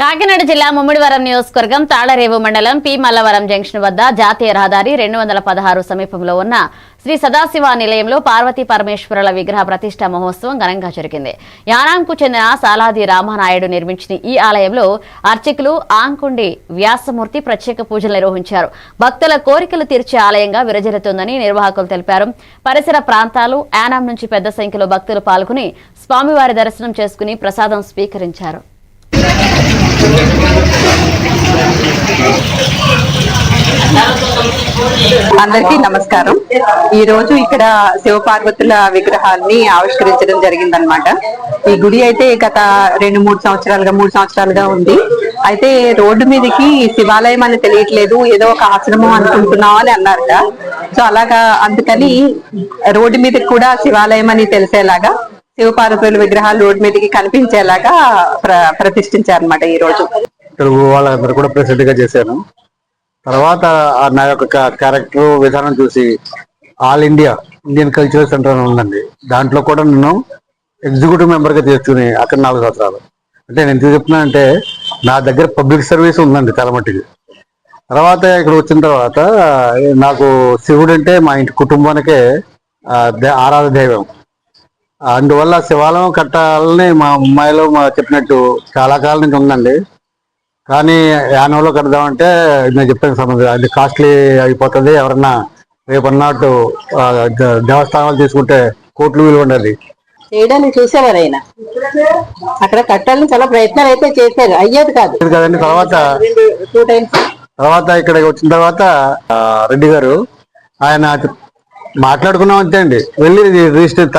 కాకినాడ జిల్లా ముమ్మిడివరం నియోజకవర్గం తాళరేవు మండలం పి మల్లవరం జంక్షన్ వద్ద జాతీయ రహదారి రెండు వందల పదహారు సమీపంలో ఉన్న శ్రీ సదాశివ నిలయంలో పార్వతీ పరమేశ్వరుల విగ్రహ ప్రతిష్ట మహోత్సవం ఘనంగా జరిగింది. యానాంకు చెందిన సాలాది రామనాయుడు నిర్మించిన ఈ ఆలయంలో అర్చకులు ఆంకుండి వ్యాసమూర్తి ప్రత్యేక పూజలు నిర్వహించారు. భక్తుల కోరికలు తీర్చే ఆలయంగా విరజిల్లుతుందని నిర్వాహకులు తెలిపారు. పరిసర ప్రాంతాలు యానాం నుంచి పెద్ద సంఖ్యలో భక్తులు పాల్గొని స్వామివారి దర్శనం చేసుకుని ప్రసాదం స్వీకరించారు. అందరికీ నమస్కారం. ఈ రోజు ఇక్కడ శివపార్వతుల విగ్రహాల్ని ఆవిష్కరించడం జరిగిందనమాట ఈ గుడి అయితే గత రెండు మూడు సంవత్సరాలుగా మూడు సంవత్సరాలుగా ఉంది. అయితే రోడ్డు మీదకి శివాలయం అని తెలియట్లేదు ఏదో ఒక ఆశ్రమం అనుకుంటున్నాం అని అన్నారట సో అలాగా అందుకని రోడ్డు మీదకి కూడా శివాలయం అని తెలిసేలాగా శివపార్వతుల విగ్రహాలు రోడ్డు మీదకి కనిపించేలాగా ప్ర ప్రతిష్ఠించారనమాట ఈ రోజు. తెలుగు వాళ్ళందరూ కూడా ప్రెసిడెంట్గా చేశాను తర్వాత నా యొక్క క్యారెక్టర్ విధానం చూసి all India Indian cultural centre అని ఉందండి. దాంట్లో కూడా నేను ఎగ్జిక్యూటివ్ మెంబర్గా తీసుకుని అక్కడ నాలుగు సంవత్సరాలు. అంటే నేను ఎందుకు చెప్తున్నా అంటే నా దగ్గర పబ్లిక్ సర్వీస్ ఉందండి తలమట్టికి తర్వాత ఇక్కడ వచ్చిన తర్వాత నాకు శివుడు అంటే మా ఇంటి కుటుంబానికే ఆరాధ దైవం. అందువల్ల శివాలయం కట్టాలని మా అమ్మాయిలు మా చెప్పినట్టు చాలా కాలం నుంచి ఉందండి. కానీ యానంలో కడదామంటే నేను చెప్పిన సమస్య అది కాస్ట్లీ అయిపోతుంది. ఎవరన్నా రేపు అన్నట్టు దేవస్థానాలు తీసుకుంటే కోట్లు విలువ ఉండదు. చేయడానికి చూసేవారైనా. అక్కడ కట్టాలని చాలా ప్రయత్నాలు అయితే చేశారు. అయ్యేది కాదు. కదండి. తర్వాత టూ టైమ్స్ తర్వాత ఇక్కడ వచ్చిన తర్వాత రెడ్డి గారు ఆయన మాట్లాడుకున్నాం అంతే అండి. వెళ్ళి రిజిస్టర్